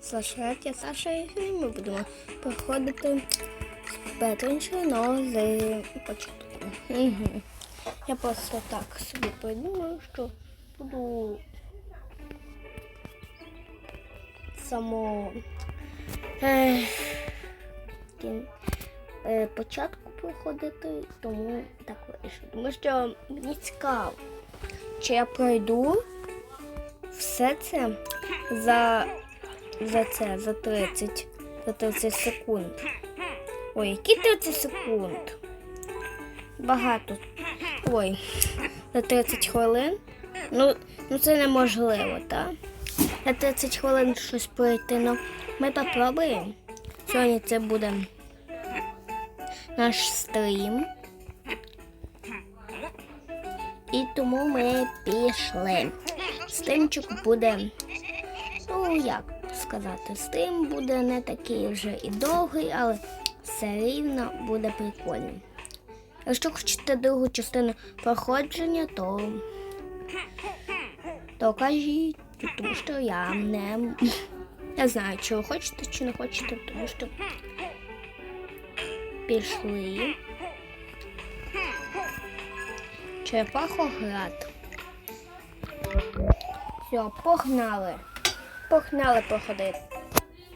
Саша, я Саша і ми будемо проходити Петринщину з початку. Угу. Я просто так собі придумав, що буду само е, е, початку проходити, тому так вирішив. Тому що мені цікаво, чи я пройду все це за за це, за 30, за 30 секунд. Ой, які 30 секунд? Багато. Ой, за 30 хвилин. Ну, ну це неможливо, так? За 30 хвилин щось пройти. Ну, ми попробуємо. Сьогодні це буде наш стрім. І тому ми пішли. Стрімчик буде Ну, як сказати, стрім буде не такий вже і довгий, але все рівно буде прикольним. Якщо хочете другу частину проходження, то, то кажіть, тому що я не. Я знаю, чи ви хочете, чи не хочете, тому що пішли. Черепахоград. Все, погнали. Погнали походити.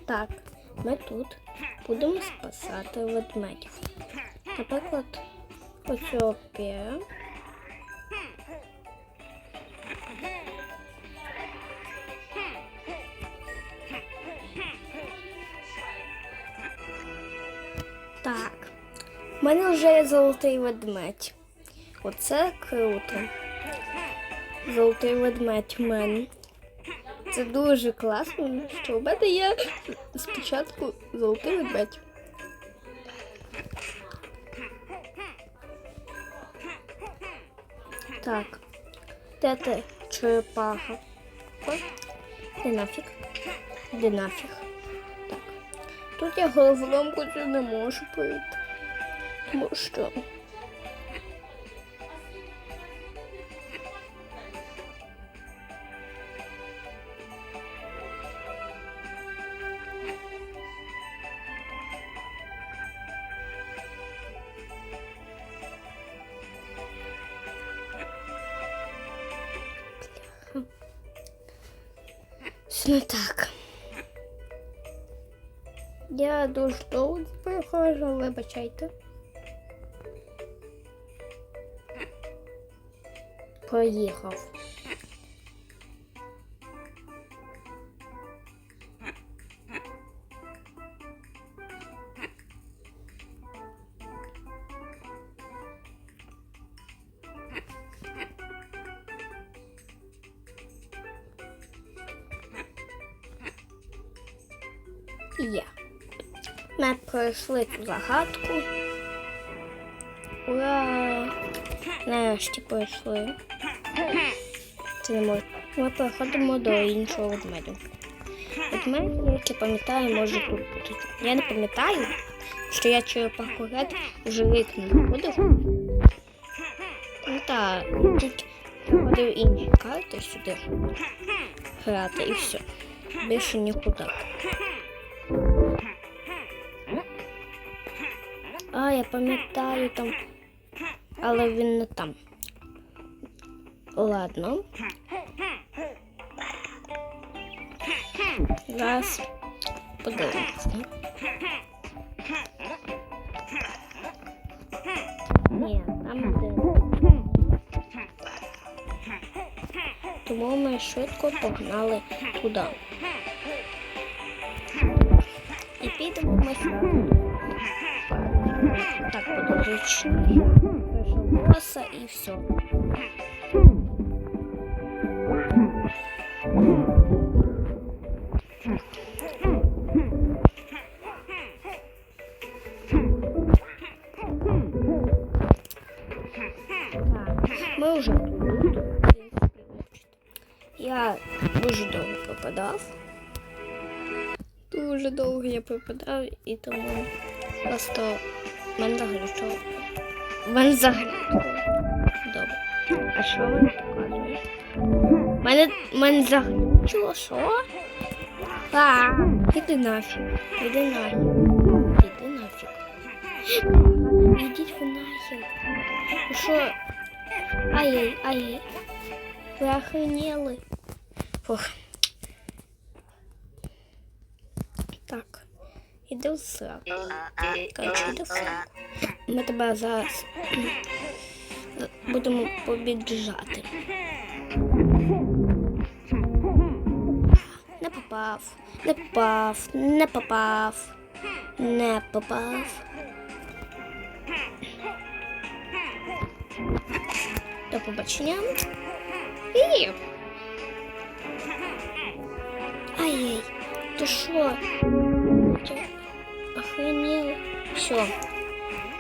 Так, ми тут будемо спасати ведмедів. Наприклад, оцього п'є. Так, в мене вже є золотий ведмедь. Оце круто. Золотий ведмедь в мене. Це дуже класно, що у мене є спочатку золотий ведмедь. Так, де ти черепаха? Де нафіг? Де нафіг? Так. Тут я головоломку цю не можу пройти. Тому що. Все не так. Я дуже довго прихожу, вибачайте. Проїхав. Ми пройшли цю загадку. Ура! Нарешті пройшли. Це не може. Ми переходимо до іншого ведмедя. Ведмедь, як я пам'ятаю, може тут бути. Я не пам'ятаю, що я черепаху ред вже рік не заходив. Ну так, тільки ходив інші карти сюди грати і все. Більше нікуди. А, я пам'ятаю там. Але він не там. Ладно. Зараз подивимося. Ні, там де. Тому ми швидко погнали туди. І підемо ми сразу. Так, подожди. Пройшов боса і все. Вже тут. Я дуже довго пропадав. Дуже довго я пропадав і тому просто мене заглючило. В мене заглючило. Добре. А що він показує? В Мене, мене заглючило, що? А, іди нафіг. Іди нафіг. Іди нафіг. Ідіть ви нахер. Ви Що? Ай-яй, ай-яй. Ви охренели. Фух. Так. Іди в сраку. Короче, іди в сраку. Ми тебе зараз будемо побіджати. Не попав, не попав, не попав, не попав. До побачення. І... Ай-яй, ти що? Ти охренел? Все,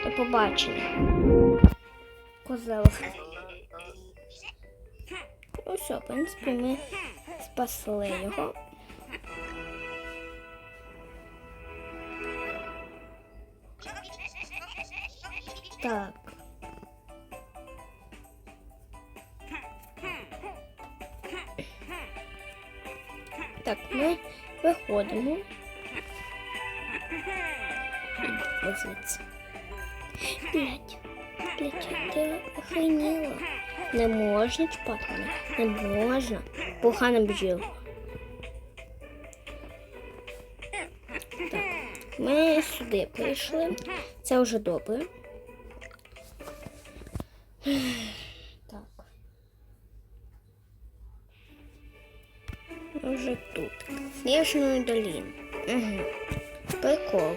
до побачення. Козел. Ну все, в принципі, ми спасли його. Так. Так, ми виходимо. Звідси. Блять, блять, ти охренела. Не можна чіпати мене. Не можна. Погано бджіл. Так, ми сюди прийшли. Це вже добре. Так. Вже тут. Сніжної доліни. Угу. Прикол.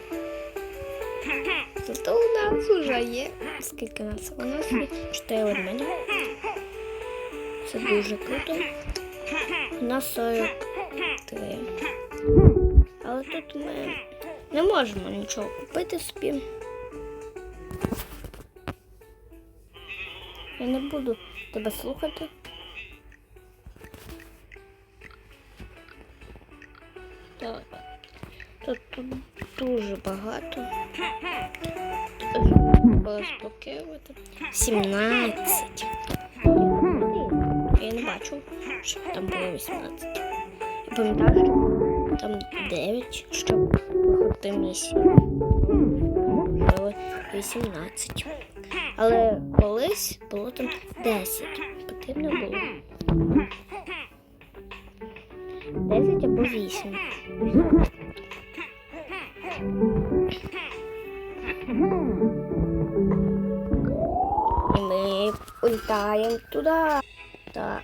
Зато у нас вже є. Скільки нас? У нас є 4 ведмедя. Це дуже круто. У нас 43. Але тут ми не можемо нічого купити собі. Я не буду тебе слухати. Тут, дуже багато. Розблокувати. 17. Я не бачу, щоб там було 18. Я пам'ятаю, що там 9, щоб виходити місію. Було 18. Але колись було там 10. Потрібно було. 10 або 8. І ми улітаємо туди. Так.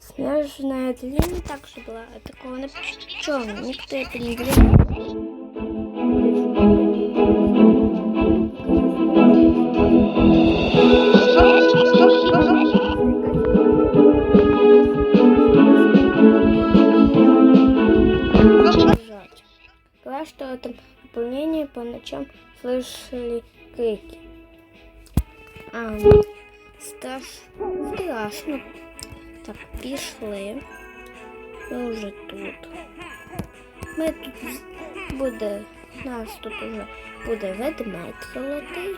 Снежная длина также была. Такого на чем? Никто это не говорит. Что в этом управлении по ночам слышали крики. А, страш... страшно. Так, пішли. Ми вже тут. Ми тут буде. Нас тут уже буде ведмедь золотий.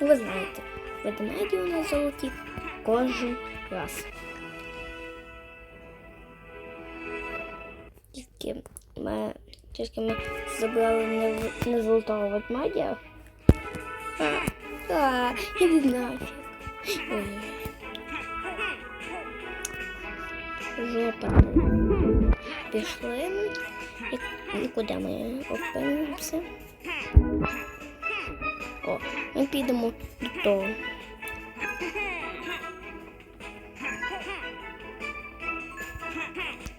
Ну, ви знаєте, ведмеді у нас золоті кожен раз. Тільки ми, тільки ми забрали не, не золотого ведмедя. А, іди нафіг. Жопа. Пішли. І, і куди ми опинимося? О, ми підемо до того.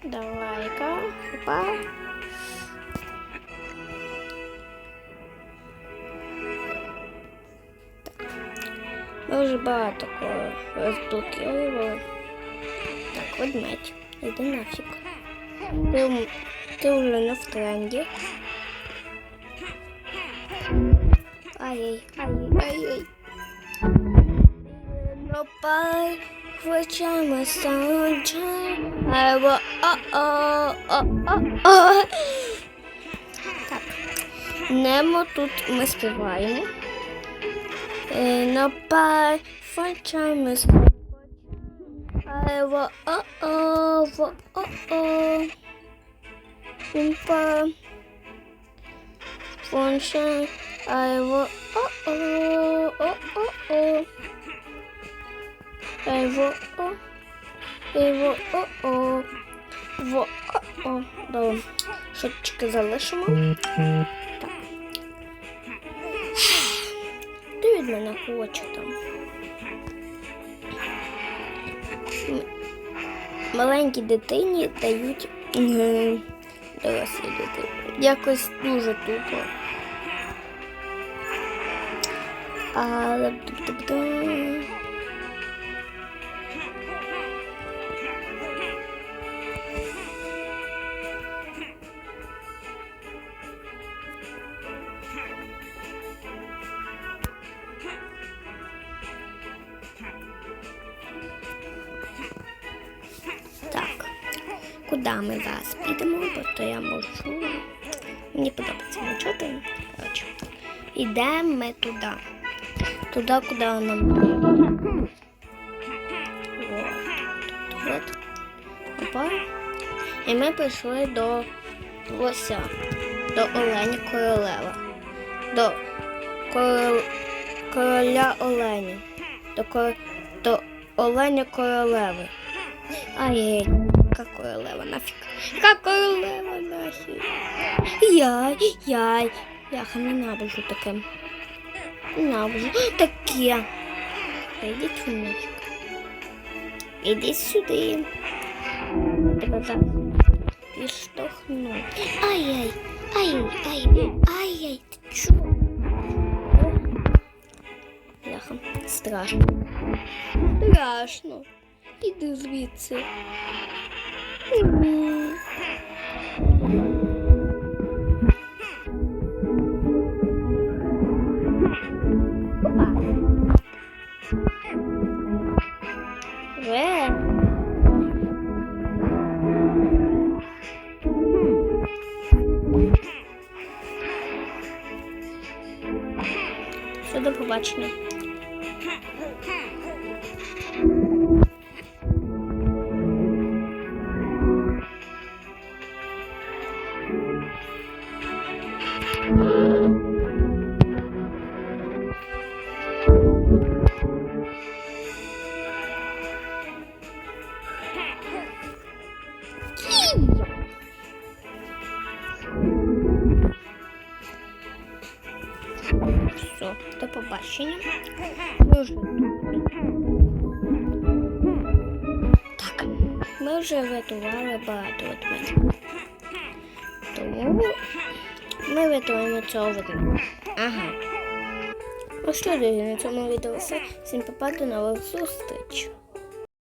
Давай-ка. Опа. Вже багато кого. Так, ведмедь. Іди нафіг. Ти, ти вже не в тренді. Ай-яй, ай-яй, ай-яй. No pie, включаємо soundtrack. I will, о-о-о. Так. Немо тут ми співаємо. No pie, включаємо soundtrack. I will, о-о, о-о. Умпа. Фонше. Айво. О-о. О-о-о. Айво. О. Айво. О-о. Во. О-о. Добре. Шотчики залишимо. Так. Мене хоче там. Маленькій дитині дають дорослі дитині. Якось дуже тупо. Але куди ми зараз підемо, бо то я можу. Мені подобається. Коротше, йдемо ми туди. Туди, куди нам от. Опа. І ми прийшли до лося, до оленя королева, до корол... короля оленя, до, кор... до оленя королеви. Ай, нафіг. Яка королева нафіг. Яй, яй. Яха, ненавижу таке. Ненавижу таке. Та Йдіть ви нафіг. Ідіть сюди. Тебе зараз підштовхну. Ай-яй, ай, ай, ай-яй, ти чого? Яха, страшно. Страшно. Іди звідси. До побачення. Все, до побачення. Ми вже так, ми вже врятували багато ведмедів. Тому ми врятуємо цього ведмедя. Ага. Ось що, друзі, на цьому відео все. Всім попаду нових зустріч.